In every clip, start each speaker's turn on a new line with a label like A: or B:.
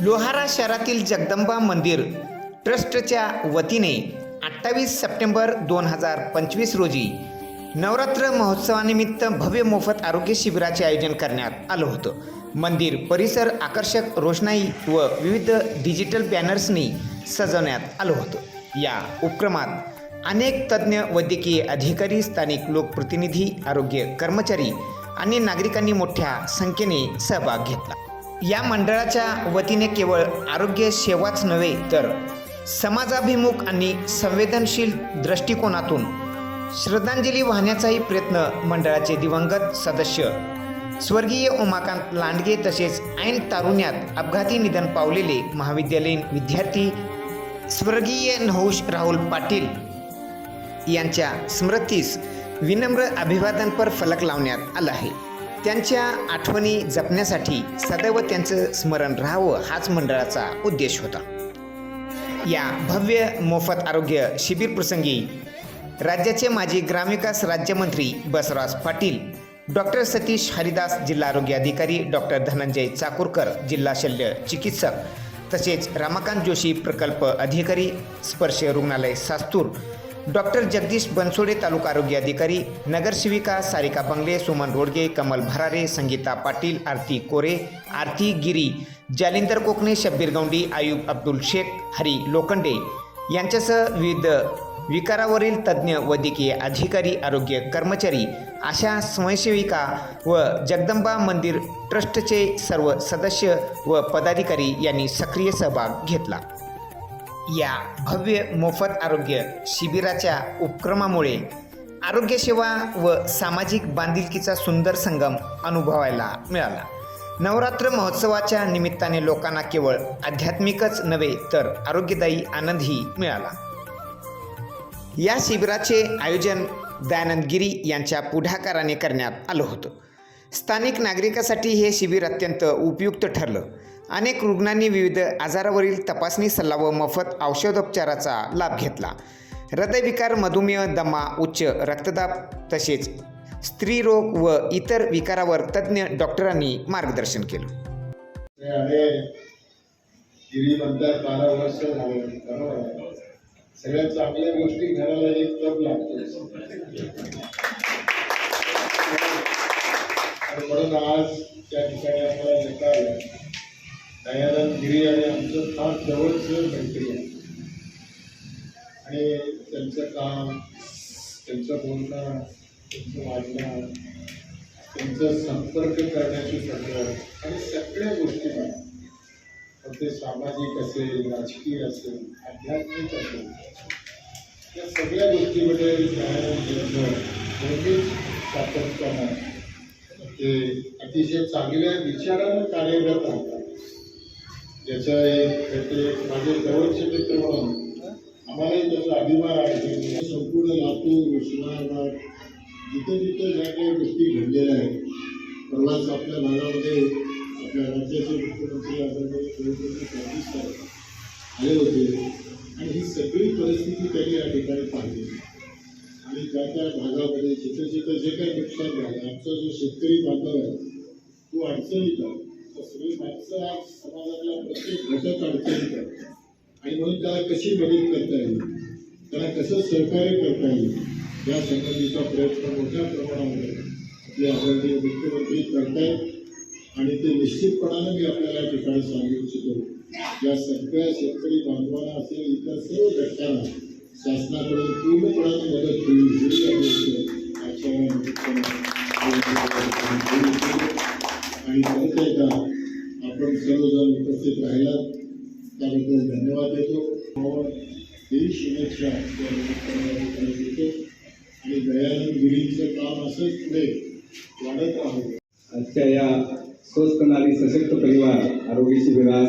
A: लोहारा शहरातील जगदंबा मंदिर ट्रस्टच्या वतीने अठ्ठावीस सप्टेंबर दोन हजार पंचवीस रोजी नवरात्र महोत्सवानिमित्त भव्य मोफत आरोग्य शिबिराचे आयोजन करण्यात आलं होतं. मंदिर परिसर आकर्षक रोषणाई व विविध डिजिटल बॅनर्सनी सजवण्यात आलं होतं. या उपक्रमात अनेक तज्ज्ञ वैद्यकीय अधिकारी स्थानिक लोकप्रतिनिधी आरोग्य कर्मचारी आणि नागरिकांनी मोठ्या संख्येने सहभाग घेतला. या मंडळाच्या वतीने केवळ आरोग्य सेवाच नव्हे तर समाजाभिमुख आणि संवेदनशील दृष्टिकोनातून श्रद्धांजली वाहण्याचाही प्रयत्न मंडळाचे दिवंगत सदस्य स्वर्गीय उमाकांत लांडगे तसेच ऐन तारुण्यात अपघाती निधन पावलेले महाविद्यालयीन विद्यार्थी स्वर्गीय नहुष राहुल पाटील यांच्या स्मृतीस विनम्र अभिवादनपर फलक लावण्यात आला आहे. त्यांच्या आठवणी जपण्यासाठी सदैव त्यांचं स्मरण राहावं हाच मंडळाचा उद्देश होता. या भव्य मोफत आरोग्य शिबिर प्रसंगी राज्याचे माजी ग्रामविकास राज्यमंत्री बसवराज पाटील डॉक्टर सतीश हरिदास जिल्हा आरोग्य अधिकारी डॉक्टर धनंजय चाकूरकर जिल्हा शल्य चिकित्सक तसेच रमाकांत जोशी प्रकल्प अधिकारी स्पर्श रुग्णालय सास्तूर डॉक्टर जगदीश बनसोडे तालुका आरोग्य अधिकारी नगरसेविका सारिका बंगले सुमन रोडगे कमल भरारे संगीता पाटील आरती कोरे आरती गिरी जालिंदर कोकणे शब्बीर गौंडी आयुब अब्दुल शेख हरी लोखंडे यांच्यासह विविध विकारावरील तज्ज्ञ वैद्यकीय अधिकारी आरोग्य कर्मचारी अशा स्वयंसेविका व जगदंबा मंदिर ट्रस्टचे सर्व सदस्य व पदाधिकारी यांनी सक्रिय सहभाग घेतला. या भव्य मोफत आरोग्य शिबिराच्या उपक्रमामुळे आरोग्यसेवा व सामाजिक बांधिलकीचा सुंदर संगम अनुभवायला मिळाला. नवरात्र महोत्सवाच्या निमित्ताने लोकांना केवळ आध्यात्मिकच नव्हे तर आरोग्यदायी आनंदही मिळाला. या शिबिराचे आयोजन दयानंद गिरी यांच्या पुढाकाराने करण्यात आलं होतं. स्थानिक नागरिकासाठी हे शिबिर अत्यंत उपयुक्त ठरलं. अनेक रुग्णांनी विविध आजारावरील तपासणी सल्ला व मोफत औषधोपचाराचा लाभ घेतला. हृदयविकार मधुमेह दमा उच्च रक्तदाब तसेच स्त्रीरोग व इतर विकारावर तज्ज्ञ डॉक्टरांनी मार्गदर्शन केलं.
B: सगळ्यात चांगल्या गोष्टी घराला एक तप लागतो. म्हणून आज त्या ठिकाणी आम्हाला येता आलं दयानंद गिरी आणि आमचं फार जवळचं मैत्री आहे. आणि त्यांचं काम त्यांचं बोलणं त्यांचं वाढणं त्यांचा संपर्क करण्याची पद्धत आणि सगळ्या गोष्टी मग ते सामाजिक असेल राजकीय असेल आध्यात्मिक असेल या सगळ्या गोष्टीमध्ये ज्ञान नेहमीच सातत्यानं ते अतिशय चांगल्या विचारानं कार्यरत राहतात. ज्याचा एक ते माझे जवळचे मित्र म्हणून आम्हालाही त्याचा अभिमान आहे. संपूर्ण लातूर उस्मानाबाद जिथे जिथे ज्या काही गोष्टी घडलेल्या आहेत परवाच आपल्या भागामध्ये आपल्या राज्याचे मुख्यमंत्री आदरणीय फडणवीस साहेब आले होते. आणि ही सगळी परिस्थिती त्यांनी या ठिकाणी पाहिली. आणि त्या त्या भागामध्ये जिथे जिथे जे काही नुकसान झालं आमचा जो शेतकरी बांधव आहे तो अडचणीत आहे. तर सगळी माणसं आज समाजातला प्रत्येक घटक अडचणीत आहे. आणि म्हणून त्याला कशी मदत करता येईल? त्याला कसं सहकार्य करता येईल? या संबंधीचा प्रयत्न मोठ्या प्रमाणामध्ये आपले आदरणीय मुख्यमंत्री करतायत. आणि ते निश्चितपणानं मी आपल्याला या ठिकाणी सांगू इच्छितो. या सगळ्या शेतकरी बांधवांना असेल इतर सर्व घटकांना शासनाकडून पूर्णपणाने मदत होईल ही आणि परत एकदा आपण सर्वजण उपस्थित राहिलात. त्याबद्दल धन्यवाद देतो. ही शुभेच्छा या देतो. आणि दयानंद गिरींचं काम असंच पुढे वाढत राहू.
C: आजच्या या स्वस्त नारी सशक्त परिवार आरोग्य शिबिरास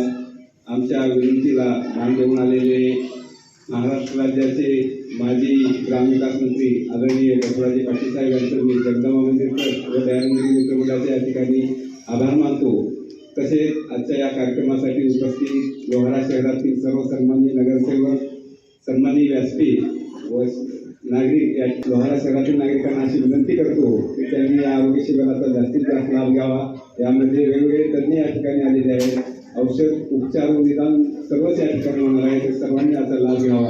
C: आमच्या विनंतीला मान देऊन आलेले महाराष्ट्र राज्याचे माजी ग्रामविकास मंत्री आदरणीय बसवराजी पाटील साहेब यांचं मी जगदंबा मंदिर ट्रस्ट व दयानंद मित्रमंडळाच्या या ठिकाणी आभार मानतो. तसेच आजच्या या कार्यक्रमासाठी उपस्थित लोहारा शहरातील सर्व सन्मान्य नगरसेवक सन्मान्य व्यासपीठ व नागरिक या लोहारा शहरातील नागरिकांना अशी विनंती करतो की त्यांनी या आरोग्य शिबिराचा जास्तीत जास्त लाभ घ्यावा. यामध्ये वेगवेगळे तज्ज्ञ या ठिकाणी आलेले आहेत. औषध उपचार निदान सर्वच या ठिकाणी होणार आहे. तर सर्वांनी याचा लाभ घ्यावा.